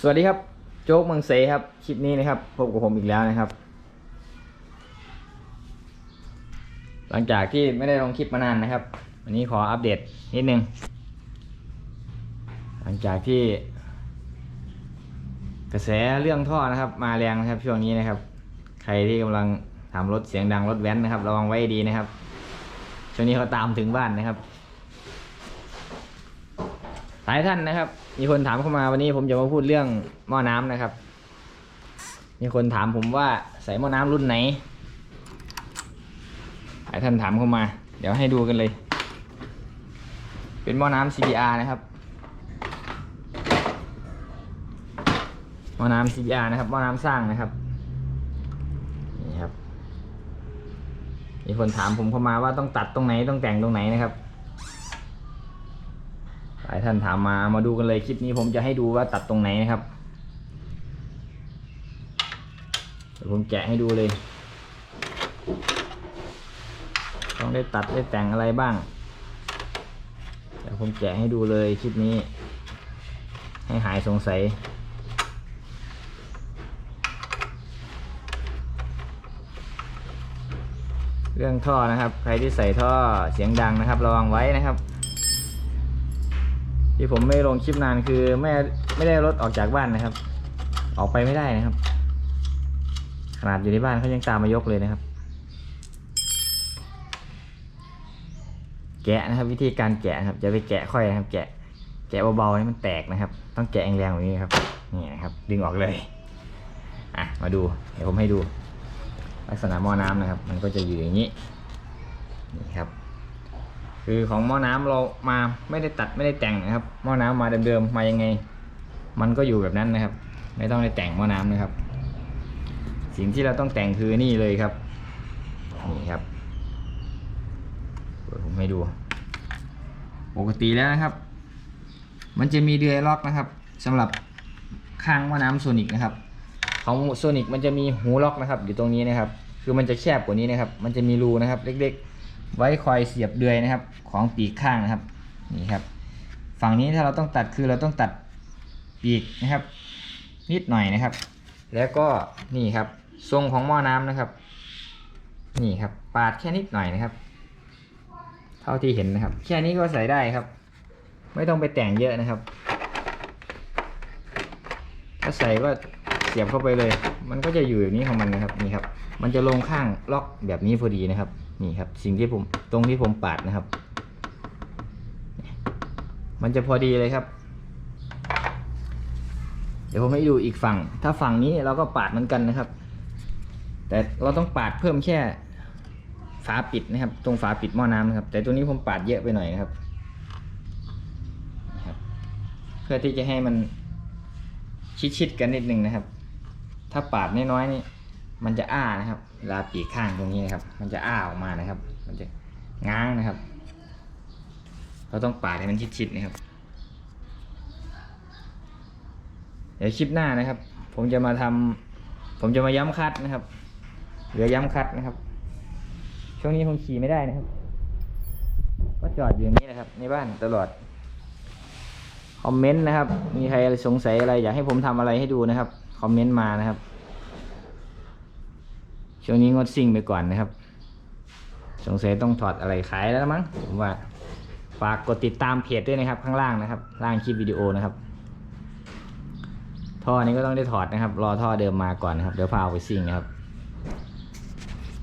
สวัสดีครับ โจ๊กเมืองเซครับ คลิปนี้นะครับพบกับผมอีกแล้วนะครับ หลังจากที่ไม่ได้ลงคลิปมานานนะครับ วันนี้ขออัปเดตนิดนึง หลังจากที่ กระแสเรื่องท่อนะครับ มาแรงนะครับช่วงนี้นะครับ ใครที่กำลังทำรถเสียงดังรถแว้นนะครับ ระวังไว้ดีนะครับ ช่วงนี้เขาตามถึงบ้านนะครับ หลายท่านนะครับ มีคนถามเข้ามาวันนี้ผมจะมาพูดเรื่องหม้อน้ำนะครับ มีคนถามผมว่าใส่หม้อน้ำรุ่นไหน หลายท่านถามเข้ามา เดี๋ยวให้ดูกันเลย เป็นหม้อน้ำ CBR นะครับ หม้อน้ำ CBR นะครับ หม้อน้ำสร้างนะครับ นี่ครับ มีคนถามผมเข้ามาว่าต้องตัดตรงไหนต้องแต่งตรงไหนนะครับายท่านถามมามาดูกันเลยคลิปนี้ผมจะให้ดูว่าตัดตรงไหนนะครับเดี๋ยวผมแกะให้ดูเลย ต้องได้ตัดได้แต่งอะไรบ้าง เดี๋ยวผมแกะให้ดูเลยคลิปนี้ ให้หายสงสัย เรื่องท่อนะครับ ใครที่ใส่ท่อเสียงดังนะครับ ระวังไว้นะครับ ที่ผมไม่ลงคลิปนานคือไม่ไม่ได้รถออกจากบ้านนะครับ ออกไปไม่ได้นะครับ ขนาดอยู่ในบ้านเขายังตามมายกเลยนะครับ แกะนะครับ วิธีการแกะนะครับจะไปแกะค่อยนะครับ แกะ แกะเบาๆให้มันแตกนะครับ ต้องแกะแรงๆแบบนี้ครับนี่นะครับ ดึงออกเลยอะมาดูเดี๋ยวผมให้ดู ลักษณะหม้อน้ำนะครับ มันก็จะอยู่อย่างนี้นี่ครับ คือของหม้อน้ำเรามาไม่ได้ตัดไม่ได้แต่งนะครับ หม้อน้ำมาเดิมๆมายังไง มันก็อยู่แบบนั้นนะครับ ไม่ต้องได้แต่งหม้อน้ำนะครับ สิ่งที่เราต้องแต่งคือนี่เลยครับนี่ครับผมให้ดู ปกติแล้วนะครับ มันจะมีเดือยล็อกนะครับสำหรับข้างหม้อน้ำโซนิกนะครับ ของโซนิกมันจะมีหูล็อกนะครับ อยู่ตรงนี้นะครับ คือมันจะแคบกว่านี้นะครับ มันจะมีรูนะครับ เล็กๆ ไว้คอยเสียบเดือยนะครับ ของปีกข้างนะครับนี่ครับ ฝั่งนี้ถ้าเราต้องตัดคือเราต้องตัดปีกนะครับ นิดหน่อยนะครับ แล้วก็นี่ครับทรงของหม้อน้ำนะครับ นี่ครับ ปาดแค่นิดหน่อยนะครับ เท่าที่เห็นนะครับ แค่นี้ก็ใส่ได้ครับ ไม่ต้องไปแต่งเยอะนะครับ ถ้าใส่ก็เสียบเข้าไปเลย มันก็จะอยู่อย่างนี้ของมันนะครับนี่ครับ มันจะลงข้างล็อกแบบนี้พอดีนะครับ นี่ครับ สิ่งที่ผมตรงที่ผมปาดนะครับ มันจะพอดีเลยครับ เดี๋ยวผมให้ดูอีกฝั่ง ถ้าฝั่งนี้เราก็ปาดเหมือนกันนะครับ แต่เราต้องปาดเพิ่มแค่ฝาปิดนะครับ ตรงฝาปิดหม้อน้ำนะครับ แต่ตัวนี้ผมปาดเยอะไปหน่อยนะครับนะครับเพื่อที่จะให้มันชิดๆกันนิดนึงนะครับ ถ้าปาดน้อยๆนี่ มันจะอ้านะครับเวลาปีกข้างตรงนี้นะครับ มันจะอ้าออกมานะครับ มันจะง้างนะครับ เราต้องปาดให้มันชิดๆนะครับ เดี๋ยวคลิปหน้านะครับ ผมจะมาทำผมจะมาย้ำคัดนะครับ เหลือย้ำคัดนะครับ ช่วงนี้ผมขี่ไม่ได้นะครับ ก็จอดอยู่ยนี้นะครับ ในบ้านตลอดคอมเมนต์นะครับ มีใครสงสัยอะไรอยากให้ผมทำอะไรให้ดูนะครับ คอมเมนต์มานะครับ ช่วงนี้งดซิ่งไปก่อนนะครับ สงสัยต้องถอดอะไรขายแล้วมั้งผมว่า ฝากกดติดตามเพจด้วยนะครับ ข้างล่างนะครับ ล่างคลิปวิดีโอนะครับ ท่อนี้ก็ต้องได้ถอดนะครับ รอท่อเดิมมาก่อนนะครับ เดี๋ยวพาเอาไปซิ่งนะครับ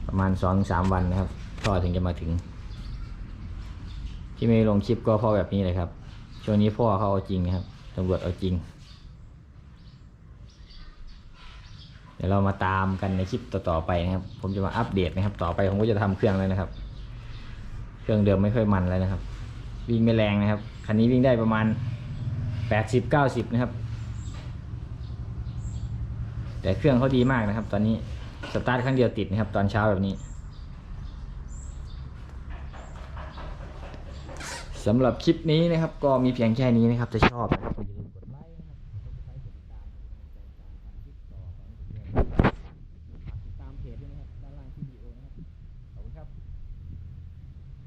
ประมาณสองสามวันนะครับ ท่อถึงจะมาถึง ที่ไม่ลงคลิปก็พราะแบบนี้เลยครับ ช่วงนี้พ่อเขาเอาจริงนะครับตำรวจเอาจริง เดี๋ยวเรามาตามกันในคลิปต่อๆไปนะครับ ผมจะมาอัปเดตนะครับ ต่อไปผมก็จะทำเครื่องเลยนะครับ เครื่องเดิมไม่ค่อยมันแล้วนะครับ วิ่งไม่แรงนะครับคันนี้วิ่งได้ประมาณแปดสิบเก้าสิบนะครับ แต่เครื่องเขาดีมากนะครับ ตอนนี้สตาร์ทครั้งเดียวติดนะครับ ตอนเช้าแบบนี้สำหรับคลิปนี้นะครับ ก็มีเพียงแค่นี้นะครับถ้าชอบนะครับ